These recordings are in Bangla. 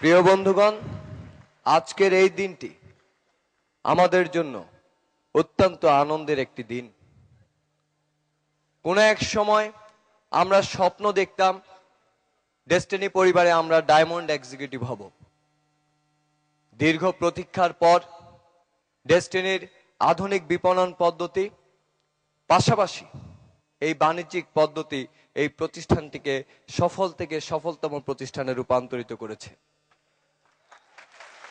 প্রিয় বন্ধুগণ, আজকের এই দিনটি আমাদের জন্য অত্যন্ত আনন্দের একটি দিন। কোনো এক সময় আমরা স্বপ্ন দেখতাম, ডেস্টিনি পরিবারে আমরা ডায়মন্ড এক্সিকিউটিভ হব। দীর্ঘ প্রতীক্ষার পর ডেস্টিনির আধুনিক বিপণন পদ্ধতি, পাশাপাশি এই বাণিজ্যিক পদ্ধতি এই প্রতিষ্ঠানটিকে সফল থেকে সফলতম প্রতিষ্ঠানে রূপান্তরিত করেছে।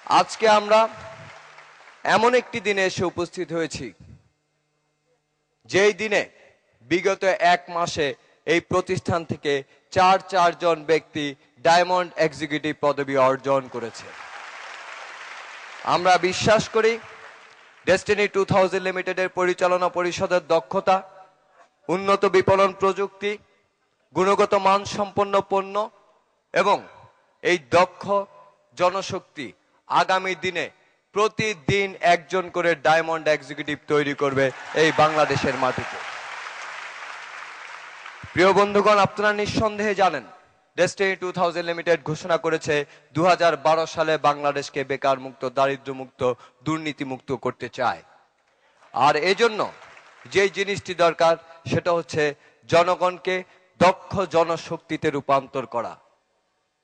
আজকে আমরা এমন একটি দিনে এসে উপস্থিত হয়েছি, যেই দিনে বিগত এক মাসে এই প্রতিষ্ঠান থেকে চার চারজন ব্যক্তি ডায়মন্ড এক্সিকিউটিভ পদবি অর্জন করেছে। আমরা বিশ্বাস করি ডেস্টিনি টু থাউজেন্ড লিমিটেডের পরিচালনা পরিষদের দক্ষতা, উন্নত বিপণন প্রযুক্তি, গুণগত মানসম্পন্ন পণ্য এবং এই দক্ষ জনশক্তি আগামী দিনে প্রতিদিন একজন করে ডায়মন্ড এক্সিকিউটিভ তৈরি করবে এই বাংলাদেশের মাটিতে। প্রিয় বন্ধুগণ, আপনারা নিঃসন্দেহে জানেন ডেস্টিনি টু থাউজেন্ড লিমিটেড ঘোষণা করেছে দুহাজার বারো সালে বাংলাদেশকে বেকার মুক্ত, দারিদ্র মুক্ত, দুর্নীতি মুক্ত করতে চায়। আর এজন্য যেই জিনিসটি দরকার, সেটা হচ্ছে জনগণকে দক্ষ জনশক্তিতে রূপান্তর করা।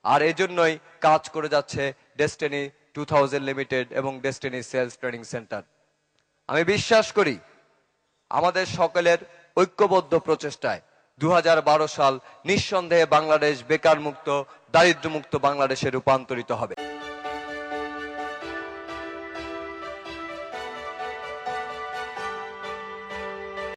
আর এজন্যই কাজ করে যাচ্ছে ডেস্টিনি টু থাউজেন্ড লিমিটেড এবং ডেস্টিনি সেলস ট্রেনিং সেন্টার আমি বিশ্বাস করি, আমাদের সকলের ঐক্যবদ্ধ প্রচেষ্টায় দু হাজার বারো সাল নিঃসন্দেহে বাংলাদেশ বেকার মুক্ত দারিদ্র মুক্ত বাংলাদেশে রূপান্তরিত হবে।